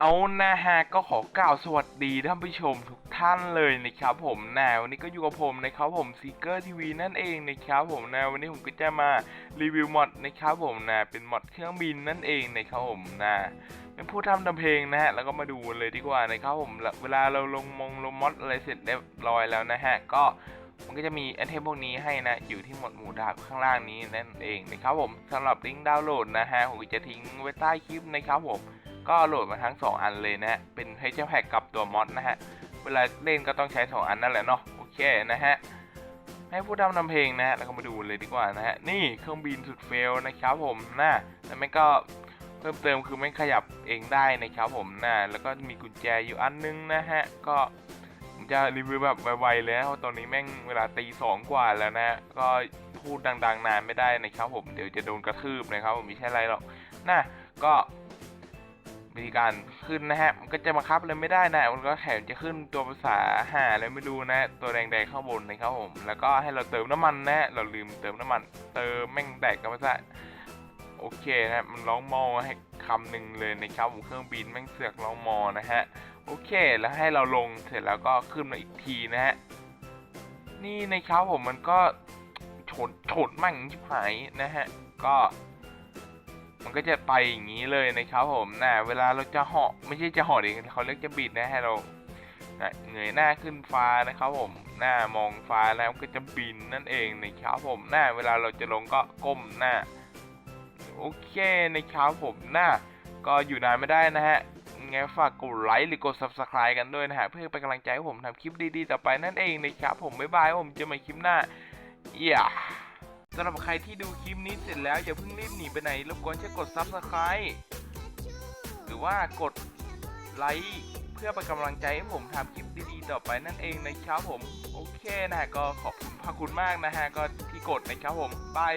เอานะฮะก็ขอกล่าวสวัสดีท่านผู้ชมทุกท่านเลยนะครับผมนะวันนี้ก็อยู่กับผมนะครับผมซีเกอร์ทีวีนั่นเองนะครับผมนะวันนี้ผมก็จะมารีวิวมอดนะครับผมนะเป็นมอดเครื่องบินนั่นเองนะครับผมนะเป็นผู้ทำทำเพลงนะฮะแล้วก็มาดูเลยดีกว่านะครับผมเวลาเราลงมงลงมอดอะไรเสร็จเรียบร้อยแล้วนะฮะก็ มันก็จะมีไอเทมพวกนี้ให้นะ อยู่ที่หมวดหมู่ดาบข้างล่างนี้นั่นเองนะครับผมสำหรับลิงก์ดาวน์โหลดนะฮะผมจะทิ้งไว้ใต้คลิปนะครับผมก็โหลดมาทั้ง 2 อันเลยนะฮะเป็น h แพ็กกับตัวมอดนะฮะเวลาเล่นก็ต้องใช้ 2 อันนั่นแหละเนาะโอเคนะฮะให้ผู้ทำนำเพลงนะฮะแล้วก็มาดูเลยดีกว่านะฮะนี่เครื่องบินสุดเฟลนะครับผมนะแล้วมันก็เพิ่มเติมคือไม่ขยับเองได้นะครับผมนะแล้วก็มีกุญแจอยู่อันนึงนะฮะก็ จะรีวิวแบบไวๆเลยนะเพราะตอนนี้แม่งเวลาตีสองกว่าแล้วนะ ก็พูดดังๆนานไม่ได้นะครับผมเดี๋ยวจะโดนกระทืบนะครับผมไม่ใช่อะไรหรอกนะก็วิธีการขึ้นนะฮะ มันก็จะบังคับเลยไม่ได้นะ มันก็แถมจะขึ้นตัวภาษาหาอะไรไม่รู้นะ ตัวแดงๆข้างบนนะครับผม แล้วก็ให้เราเติมน้ำมันนะ เราลืมเติมน้ำมัน เติมแม่งแดกกันภาษาโอเคนะ มันร้องมองให้ำหนึ่งเลยนะครับผมเครื่องบินแม่งเสือกร้องมอนะฮะโอเค แล้วให้เราลงเสร็จแล้วก็ขึ้นมาอีกทีนะฮะนี่นะครับผมมันก็ชนชนมั่งชิบหายนะฮะก็มันก็จะไปอย่างนี้เลยนะครับผมนะเวลาเราจะเหาะไม่ใช่จะเหาะเองเขาเรียกจะบิดนะให้เรานะเงยหน้าขึ้นฟ้านะครับผมหน้ามองฟ้าแล้วก็จะบินนั่นเองนะครับผมหน้าเวลาเราจะลงก็ก้มหน้า โอเคนะครับผมหน้าก็อยู่นานไม่ได้นะฮะไงฝากกดไลค์หรือกด subscribe กันด้วยนะฮะ เพื่อเป็นกำลังใจให้ผมทำคลิปดีๆ ต่อไปนั่นเองนะครับผม บ๊ายบายผมจะมาคลิปหน้าเย้สำหรับใครที่ดูคลิปนี้เสร็จแล้ว อย่าเพิ่งรีบหนีไปไหนรบกวนช่วยกด Subscribe หรือว่ากดไลค์เพื่อเป็นกำลังใจให้ผมทำคลิปดีๆ ต่อไปนั่นเองนะครับผม โอเคนะฮะก็ขอบคุณพระคุณมากนะฮะก็ที่กดนะครับผมบาย